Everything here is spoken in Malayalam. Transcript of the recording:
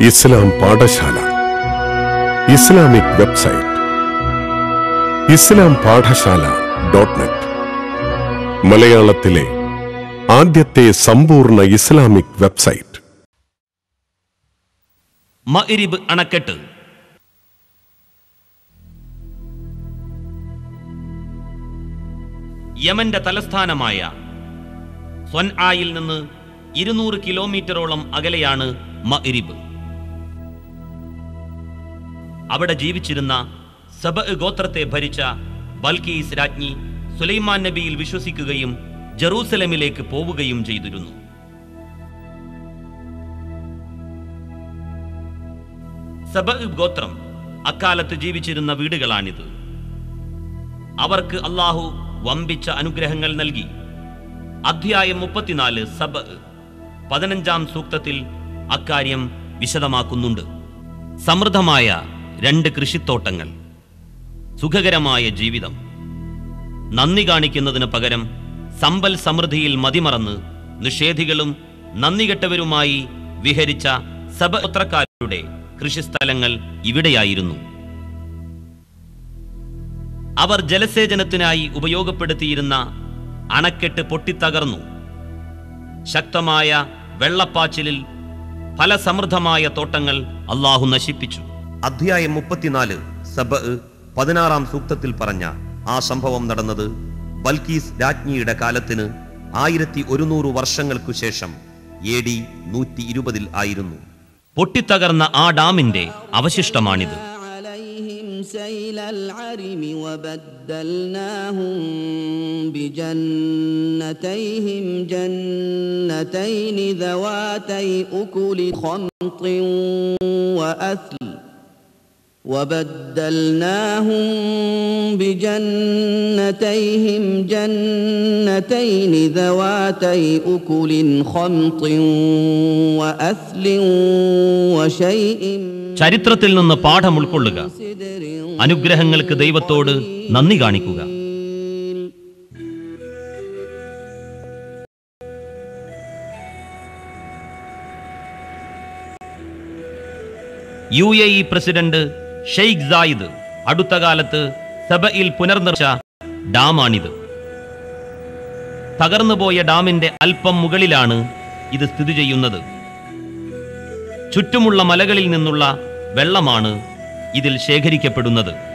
Islam Padasala. Islamic website. Islam Padasala dot net. മലയാളത്തിലെ ആദ്യത്തെ സമ്പൂർണ ഇസ്ലാമിക് വെബ്സൈറ്റ്. അണക്കെട്ട്. യമന്റെ തലസ്ഥാനമായ സ്വൻആയിൽ നിന്ന് ഇരുന്നൂറ് കിലോമീറ്ററോളം അകലെയാണ് മഇരിബ് അവിടെ ജീവിച്ചിരുന്ന സബ ഗോത്രത്തെ ഭരിച്ച ബൽക്കീസ് രാജ്ഞി സുലൈമാൻ നബിയിൽ വിശ്വസിക്കുകയും ജെറൂസലമിലേക്ക് പോവുകയും ചെയ്തിരുന്നു. സബ ഗോത്രം അക്കാലത്ത് ജീവിച്ചിരുന്ന വീടുകളാണിത്. അവർക്ക് അള്ളാഹു വമ്പിച്ച അനുഗ്രഹങ്ങൾ നൽകി. അധ്യായം മുപ്പത്തിനാല് സബ പതിനഞ്ചാം സൂക്തത്തിൽ അക്കാര്യം വിശദമാക്കുന്നുണ്ട്. സമൃദ്ധമായ രണ്ട് കൃഷിത്തോട്ടങ്ങൾ. സുഖകരമായ ജീവിതം. നന്ദി കാണിക്കുന്നതിന് പകരം സമ്പൽ സമൃദ്ധിയിൽ മതിമറന്ന് നിഷേധികളും നന്ദികെട്ടവരുമായി വിഹരിച്ച സഭപത്രക്കാരുടെ കൃഷിസ്ഥലങ്ങൾ ഇവിടെയായിരുന്നു. അവർ ജലസേചനത്തിനായി ഉപയോഗപ്പെടുത്തിയിരുന്ന അണക്കെട്ട് പൊട്ടിത്തകർന്നു. ശക്തമായ വെള്ളപ്പാച്ചിലിൽ ഫലസമൃദ്ധമായ തോട്ടങ്ങൾ അള്ളാഹു നശിപ്പിച്ചു. അധ്യായം മുപ്പത്തിനാല് സബ പതിനാറാം സൂക്തത്തിൽ പറഞ്ഞ ആ സംഭവം നടന്നത് ബൽക്കീസ് രാജ്ഞിയുടെ കാലത്തിന് ആയിരത്തി ഒരുന്നൂറ് വർഷങ്ങൾക്കു ശേഷം എ ഡി നൂറ്റി ഇരുപതിൽ ആയിരുന്നു പൊട്ടിത്തകർന്ന ആ ഡാമിന്റെ അവശിഷ്ടമാണിത് عليهم سيل العرم وبدلناهم بجنتيهم جنتين ذواتي أكل خمط وأثل وبدلناهم بجنتيهم جنتين ذواتي أكل خمط وأثل وشيء ചരിത്രത്തിൽ നിന്ന് പാഠം ഉൾക്കൊള്ളുക سدر അനുഗ്രഹങ്ങൾക്ക് ദൈവത്തോട് നന്ദി കാണിക്കുക U A E president Sheikh Zayed അടുത്ത കാലത്ത് സബയിൽ പുനർനിർച്ച ഡാമാണിത്. തകർന്നുപോയ ഡാമിന്റെ അല്പം മുകളിലാണ് ഇത് സ്ഥിതി ചെയ്യുന്നത്. ചുറ്റുമുള്ള മലകളിൽ നിന്നുള്ള വെള്ളമാണ് ഇതിൽ ശേഖരിക്കപ്പെടുന്നത്.